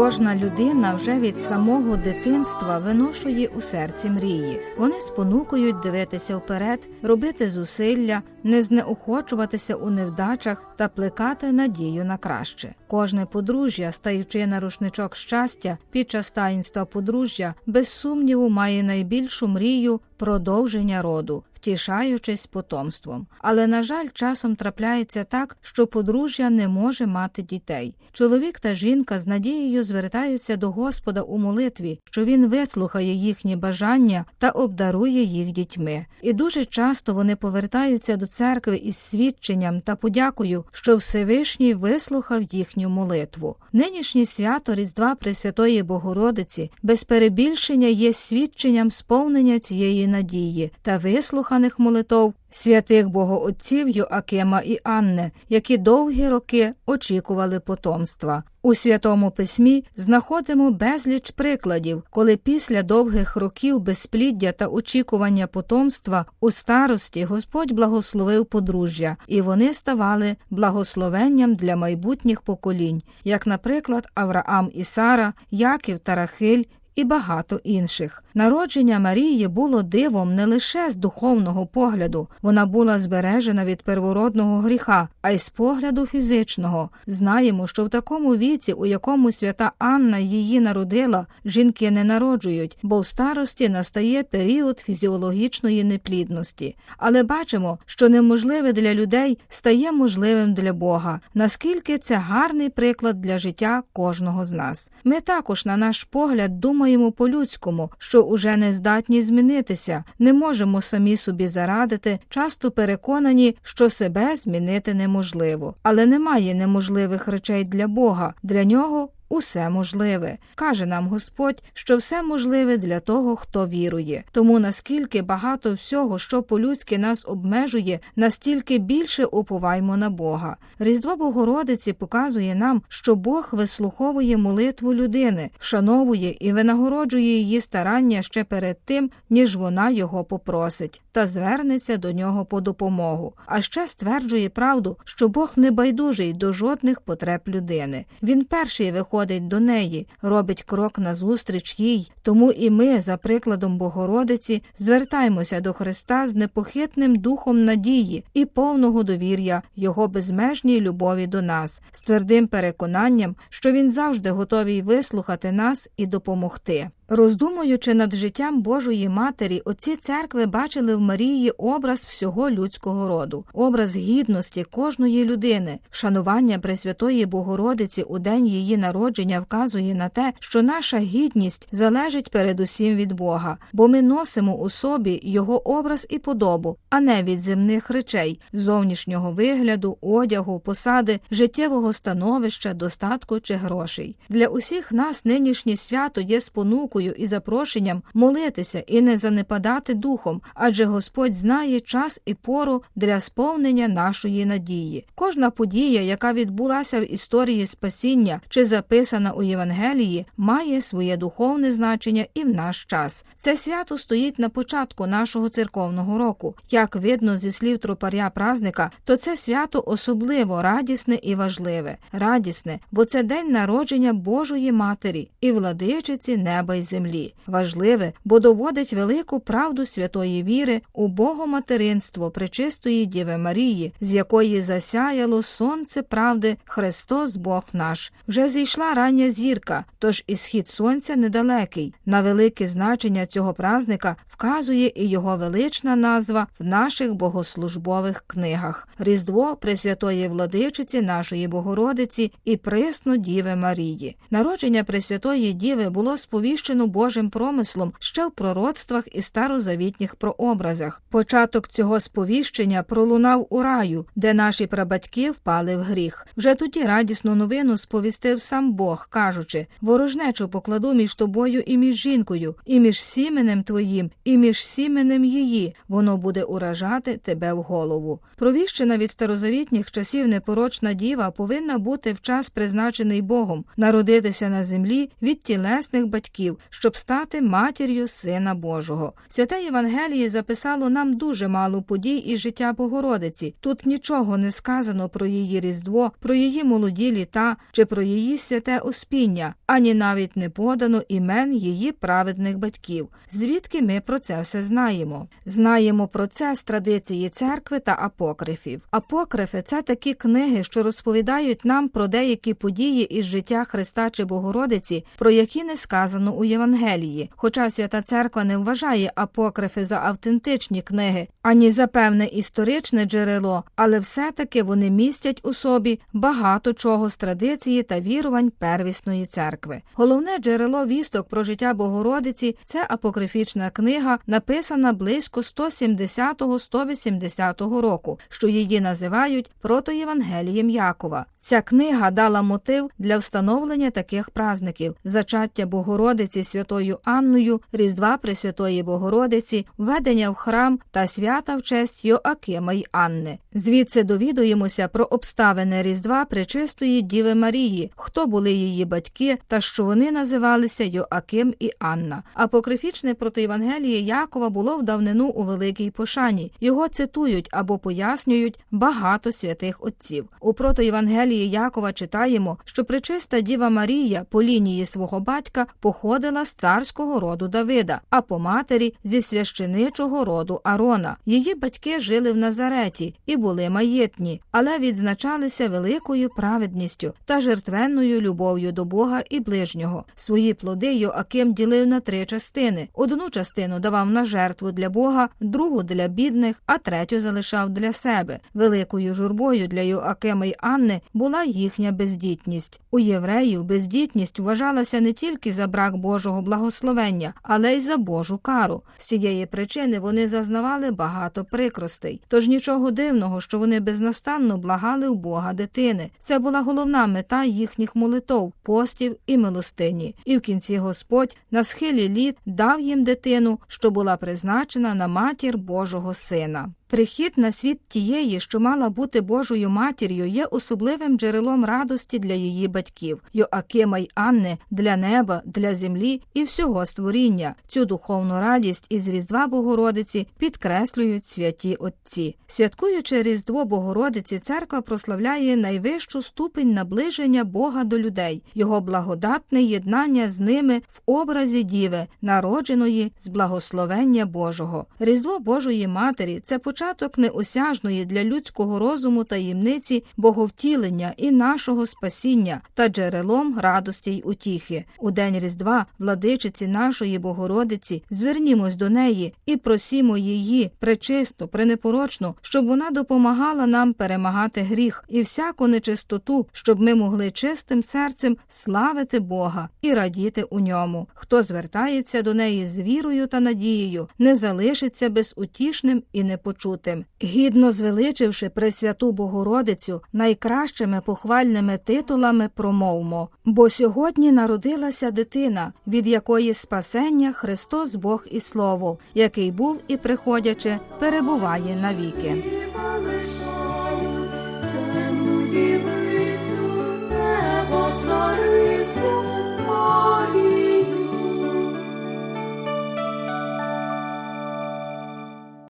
Кожна людина вже від самого дитинства виношує у серці мрії. Вони спонукують дивитися вперед, робити зусилля, не знеохочуватися у невдачах та плекати надію на краще. Кожне подружжя, стаючи на рушничок щастя під час таїнства подружжя, без сумніву має найбільшу мрію продовження роду. Втішаючись потомством, але на жаль, часом трапляється так, що подружжя не може мати дітей. Чоловік та жінка з надією звертаються до Господа у молитві, що він вислухає їхні бажання та обдарує їх дітьми. І дуже часто вони повертаються до церкви із свідченням та подякою, що Всевишній вислухав їхню молитву. Нинішнє свято Різдва Пресвятої Богородиці без перебільшення є свідченням сповнення цієї надії та вислуханих молитов святих богоотців Йоакима і Анне, які довгі роки очікували потомства. У святому письмі знаходимо безліч прикладів, коли після довгих років безпліддя та очікування потомства у старості Господь благословив подружжя, і вони ставали благословенням для майбутніх поколінь, як, наприклад, Авраам і Сара, Яків та Рахиль, і багато інших. Народження Марії було дивом не лише з духовного погляду, вона була збережена від первородного гріха, а й з погляду фізичного. Знаємо, що в такому віці, у якому свята Анна її народила, жінки не народжують, бо в старості настає період фізіологічної неплідності. Але бачимо, що неможливе для людей стає можливим для Бога, наскільки це гарний приклад для життя кожного з нас. Ми також, на наш погляд, думаємо по-людському, що уже не здатні змінитися, не можемо самі собі зарадити, часто переконані, що себе змінити неможливо. Але немає неможливих речей для Бога, для нього усе можливе. Каже нам Господь, що все можливе для того, хто вірує. Тому наскільки багато всього, що по-людськи нас обмежує, настільки більше уповаймо на Бога. Різдво Богородиці показує нам, що Бог вислуховує молитву людини, вшановує і винагороджує її старання ще перед тим, ніж вона його попросить, та звернеться до нього по допомогу. А ще стверджує правду, що Бог не байдужий до жодних потреб людини. Він перший виходить до неї, робить крок назустріч їй. Тому і ми, за прикладом Богородиці, звертаємося до Христа з непохитним духом надії і повного довір'я Його безмежній любові до нас, з твердим переконанням, що Він завжди готовий вислухати нас і допомогти. Роздумуючи над життям Божої Матері, отці церкви бачили в Марії образ всього людського роду, образ гідності кожної людини, вшанування Пресвятої Богородиці у день її народження вказує на те, що наша гідність залежить передусім від Бога, бо ми носимо у собі його образ і подобу, а не від земних речей, зовнішнього вигляду, одягу, посади, життєвого становища, достатку чи грошей. Для усіх нас нинішнє свято є спонукою і запрошенням молитися і не занепадати духом, адже Господь знає час і пору для сповнення нашої надії. Кожна подія, яка відбулася в історії спасіння чи записана у Євангелії, має своє духовне значення і в наш час. Це свято стоїть на початку нашого церковного року. Як видно зі слів тропаря празника, то це свято особливо радісне і важливе, радісне, бо це день народження Божої Матері і владичиці неба й землі. Важливе, бо доводить велику правду святої віри у богоматеринство пречистої Діви Марії, з якої засяяло сонце правди Христос Бог наш. Вже зійшла рання зірка, тож і схід сонця недалекий. На велике значення цього празника вказує і його велична назва в наших богослужбових книгах Різдво Пресвятої владичиці нашої Богородиці і присно Діви Марії. Народження Пресвятої Діви було сповіщено Божим промислом ще в пророцтвах і старозавітніх прообразах. Початок цього сповіщення пролунав у раю, де наші прабатьки впали в гріх. Вже тоді радісну новину сповістив сам Бог, кажучи: ворожнечу покладу між тобою і між жінкою, і між сіменем твоїм, і між сіменем її. Воно буде уражати тебе в голову. Провіщена від старозавітніх часів непорочна діва повинна бути в час призначений Богом, народитися на землі від тілесних батьків, щоб стати матір'ю Сина Божого. Святе Євангеліє записав. Записало нам дуже мало подій із життя Богородиці. Тут нічого не сказано про її різдво, про її молоді літа чи про її святе успіння, ані навіть не подано імен її праведних батьків. Звідки ми про це все знаємо? Знаємо про це з традиції церкви та апокрифів. Апокрифи це такі книги, що розповідають нам про деякі події із життя Христа чи Богородиці, про які не сказано у Євангелії. Хоча свята церква не вважає апокрифи за автентичні книги, ані за певне історичне джерело, але все-таки вони містять у собі багато чого з традиції та вірувань первісної церкви. Головне джерело вісток про життя Богородиці це апокрифічна книга, написана близько 170-180 року, що її називають протоєвангелієм Якова. Ця книга дала мотив для встановлення таких празників: зачаття Богородиці святою Анною, Різдва Пресвятої Богородиці, введення в храм та свята в честь Йоакима й Анни. Звідси довідуємося про обставини Різдва Пречистої Діви Марії, хто були її батьки та що вони називалися Йоаким і Анна. Апокрифічне протоєвангеліє Якова було в давнину у великій пошані. Його цитують або пояснюють багато святих отців. У протоєвангелії Якова читаємо, що пречиста Діва Марія по лінії свого батька походила з царського роду Давида, а по матері зі священичого роду Арона. Її батьки жили в Назареті і були маєтні, але відзначалися великою праведністю та жертвенною любов'ю до Бога і ближнього. Свої плоди Йоаким ділив на три частини: одну частину давав на жертву для Бога, другу для бідних, а третю залишав для себе. Великою журбою для Йоакима й Анни була їхня бездітність. У євреїв бездітність вважалася не тільки за брак Божого благословення, але й за Божу кару. З цієї причини вони зазнавали багато прикростей. Тож нічого дивного, що вони безнастанно благали у Бога дитини. Це була головна мета їхніх молитов, постів і милостині. І в кінці Господь на схилі літ дав їм дитину, що була призначена на матір Божого Сина. Прихід на світ тієї, що мала бути Божою матір'ю, є особливим джерелом радості для її батьків, Йоакима й Анни, для неба, для землі і всього створіння. Цю духовну радість із Різдва Богородиці підкреслюють святі отці. Святкуючи Різдво Богородиці, церква прославляє найвищу ступень наближення Бога до людей, його благодатне єднання з ними в образі Діви, народженої з благословення Божого. Різдво Божої Матері це початок неосяжної для людського розуму таємниці боговтілення і нашого спасіння та джерелом радості й утіхи. У день Різдва, владичиці нашої Богородиці, звернімось до неї і просімо її пречисто, пренепорочно, щоб вона допомагала нам перемагати гріх і всяку нечистоту, щоб ми могли чистим серцем славити Бога і радіти у ньому. Хто звертається до неї з вірою та надією, не залишиться безутішним і непочутим. Гідно звеличивши Пресвяту Богородицю, найкращими похвальними титулами промовмо. Бо сьогодні народилася дитина, від якої спасення Христос Бог і Слово, який був і приходячи, перебуває навіки. Царицю,